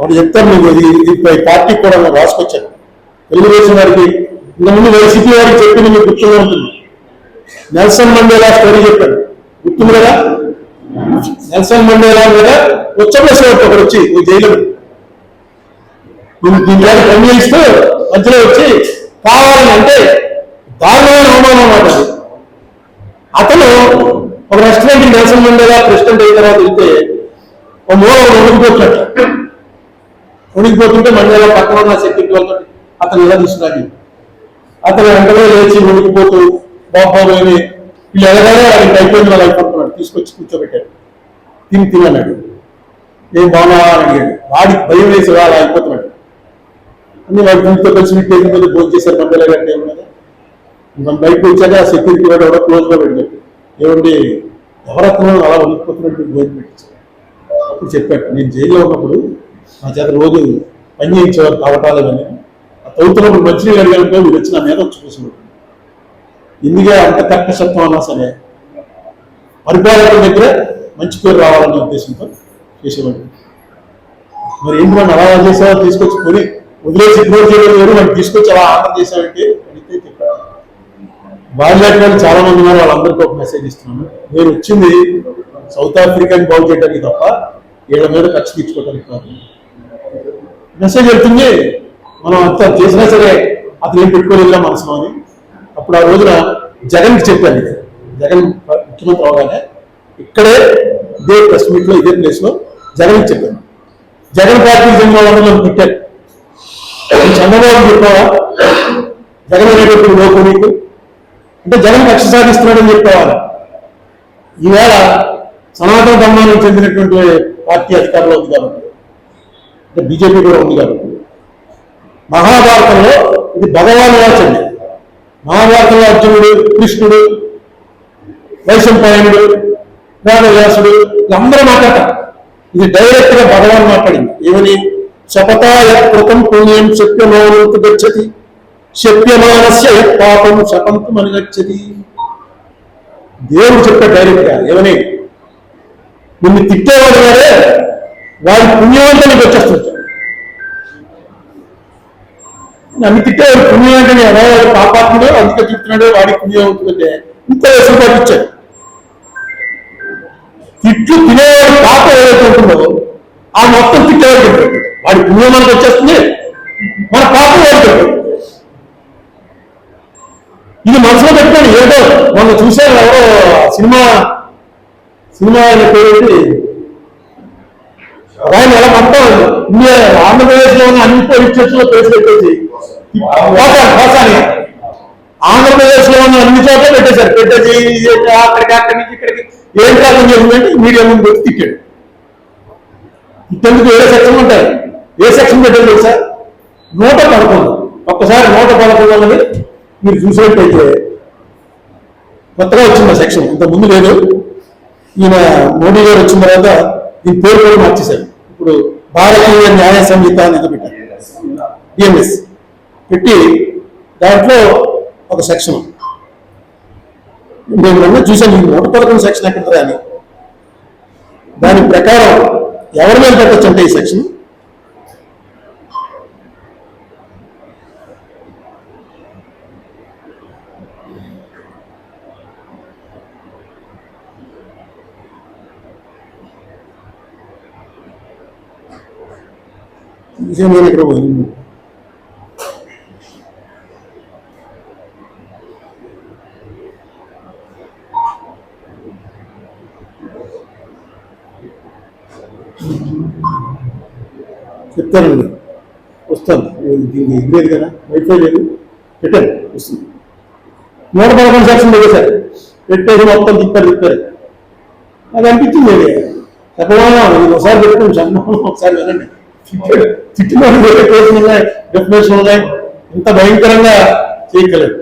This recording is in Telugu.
ఒకటి చెప్తాను మీకు ఇది ఇది ఈ కూడా నేను రాసుకొచ్చాను. తెలుగుదేశం వారికి ఇంతకుముందు వైసీపీ వారికి చెప్పింది మీకు గుర్తుగా ఉంటుంది. నెల్సన్ మండేలా స్టోరీ చెప్పాను. గుర్తుంది కదా? నెల్సన్ మండేలా మీద ఉచ్చబేసేవాడు ఒకటి వచ్చి నువ్వు జైలు నువ్వు దీని మీద పని చేయిస్తూ మధ్యలో వచ్చి కావాలని అంటే దారుణమైన అవమానం అన్నమాట అతను ఒక రెస్టారెంట్ నెల్సన్ మండేలా ప్రెసిడెంట్ అయిన తర్వాత వెళ్తే ఒక మూల ఉడికిపోతున్నట్టు ఉడికిపోతుంటే మండల పక్కన ఉన్న సెక్యూరిటీ వాళ్ళతో అతను ఎలా తీసుకురాలి? అతను వెంటనే లేచి ఉడికిపోతూ బాబాబు అని వీళ్ళు ఎలాగైనా ఆయన అయిపోయింది వాళ్ళు అయిపోతున్నాడు తీసుకొచ్చి కూర్చోబెట్టాడు. తిని తిన్నాడు ఏం బాగున్నావా అని అడిగాడు. వాడికి భయం వేసి వాడు అయిపోతున్నాడు అన్ని వాడి వచ్చి కలిసి టేబుల్ మీద భోజనం చేశారు మండల గారి టేబుల్ మీద. బయటకు వచ్చాక ఆ సెక్యూరిటీ వాడు ఎవరో క్లోజ్గా పెట్టాడు ఏమండి ఎవరత్నం అలా ఉండిపోతున్నట్టు భోజనం పెట్టించాడు అప్పుడు చెప్పాడు నేను జైల్లో ఉన్నప్పుడు నా చేత రోజు పని చేయించేవారు కావటాలు కానీ ఆ తవ్వుతున్నప్పుడు మంచినీళ్ళు అడిగానుకో వీడు వచ్చి నా మీద వచ్చి కూర్చున్నాడు. ఎందుకే అంత కర్కశత్వం అన్నా సరే పరిపాలకుల దగ్గర మంచి పేరు రావాలనే ఉద్దేశంతో చేసేవాడు. మరి ఏంటి మనం అలా చేసావో తీసుకొచ్చి కొని వదిలేసి ఇగ్నోర్ చేయడం లేదు వాడిని తీసుకొచ్చి అలా ఆర్డర్ చేసామంటే అడిగితే చెప్పాడు వాళ్ళు వాళ్ళు చాలా మంది ఉన్నారు వాళ్ళందరికీ ఒక మెసేజ్ ఇస్తున్నాను. నేను వచ్చింది సౌత్ ఆఫ్రికాని బాగు చేయడానికి తప్ప వీళ్ళ మీద ఖర్చు తీర్చుకోవడానికి కాదు. మెసేజ్ వెళ్తుంది మనం అంత చేసినా సరే అతను ఏం పెట్టుకొని వెళ్ళాం మనసులో అని. అప్పుడు ఆ రోజున జగన్కి చెప్పాను ఇది జగన్ ముఖ్యమంత్రి అవగానే ఇక్కడే ఇదే ప్రెస్ ఇదే ప్లేస్లో జగన్కి చెప్పాను. జగన్ పార్టీ జన్మవాళ్ళని పెట్టాను చంద్రబాబు చెప్పావా? జగన్ అనేటప్పుడు లోకు నీకు? అంటే జగన్ కక్ష సాధిస్తున్నాడని చెప్పేవారు ఈవేళ సనాతన ధర్మానికి చెందినటువంటి పార్టీ అధికారంలో ఉంది కాబట్టి. అంటే బీజేపీ కూడా ఉంది కాబట్టి. మహాభారతంలో ఇది భగవాన్ వాచండి మహాభారతంలో అర్జునుడు కృష్ణుడు వైశంపాయనుడు వేదవ్యాసుడు అందరూ మాట్లాడతారు. ఇది డైరెక్ట్గా భగవాన్ మాట్లాడింది. ఏమని? శపథాయకృతం పుణ్యం శక్యమానంతు గచ్చతి శక్యమానస్య పాపం శపంతు గచ్చతి దేవుడు చెప్పాడు డైరెక్ట్గా. ఏమని? నిన్ను తిట్టేవాడు వాడే వాడి పుణ్యవంతం నీకు వచ్చేస్తుంటాడు నన్ను తిట్టేవాడు పుణ్యవంతం ఎలా వాడు కాపాడుతున్నాడో అందుకే చెప్తున్నాడు వాడి పుణ్యం అవుతుందంటే ఇంత వెసులుబాటు ఇచ్చాడు. తిట్లు తినేవాడు పాప ఏదైతే ఉంటుందో ఆ మొత్తం తిట్టేవాడు వాడి పుణ్యం మనకు వచ్చేస్తుంది మన పాప వాడు ఇది మనసులో పెట్టుకోండి ఏదో మొన్న చూశారు ఎవరో సినిమా సినిమా ఆయన పేరు ఆయన ఎలా మొత్తం ఇండియా ఆంధ్రప్రదేశ్లో ఉన్న అన్ని పోలీస్ స్టేషన్లో కేసులు పెట్టేసి. పోతాను పోతాను ఆంధ్రప్రదేశ్లో ఉన్న అన్ని చోట్ల పెట్టేశారు. పెట్టేసి అక్కడికి అక్కడి నుంచి ఇక్కడికి. ఏం కాదు చేసిందంటే మీడియా ముందు వచ్చి తిట్టాడు. ఇట్టేందుకు ఏ సెక్షన్ ఉంటాయి? ఏ సెక్షన్ పెట్టారు సార్ నూట పదకొండు. ఒక్కసారి నూట పదకొండు అన్నది మీరు చూసినట్టయితే కొత్తగా వచ్చింది సెక్షన్. ఇంత ముందు లేదు. ఈయన మోడీ గారు వచ్చిన తర్వాత దీని పేరు కూడా మార్చేశారు. ఇప్పుడు భారతీయ న్యాయ సంహిత అని పెట్టారు డిఎంఎస్ పెట్టి దాంట్లో ఒక సెక్షన్ నేను మొన్న చూశాను నూట పదకొండు సెక్షన్ ఎక్కడ అని దాని ప్రకారం ఎవరి మీద పెట్టచ్చు అంటే ఈ సెక్షన్? విజయం నేను ఇక్కడ పోయింది. చెప్తానండి. వస్తాను. దీనికి ఇది లేదు కదా? వైఫై లేదు. పెట్టాను వస్తుంది. నూట పదకొండు సెక్షన్ సార్. పెట్టేసి మొత్తం తిప్పారు తిప్పారు అది అనిపించింది. అది చెప్పమా ఒకసారి పెట్టుకుని చంద్రబాబు ఒకసారి వినండి. తిట్టిన వేరే కేసులు ఉన్నాయి డెఫినేషన్ ఉన్నాయి ఇంత భయంకరంగా చేయగలరు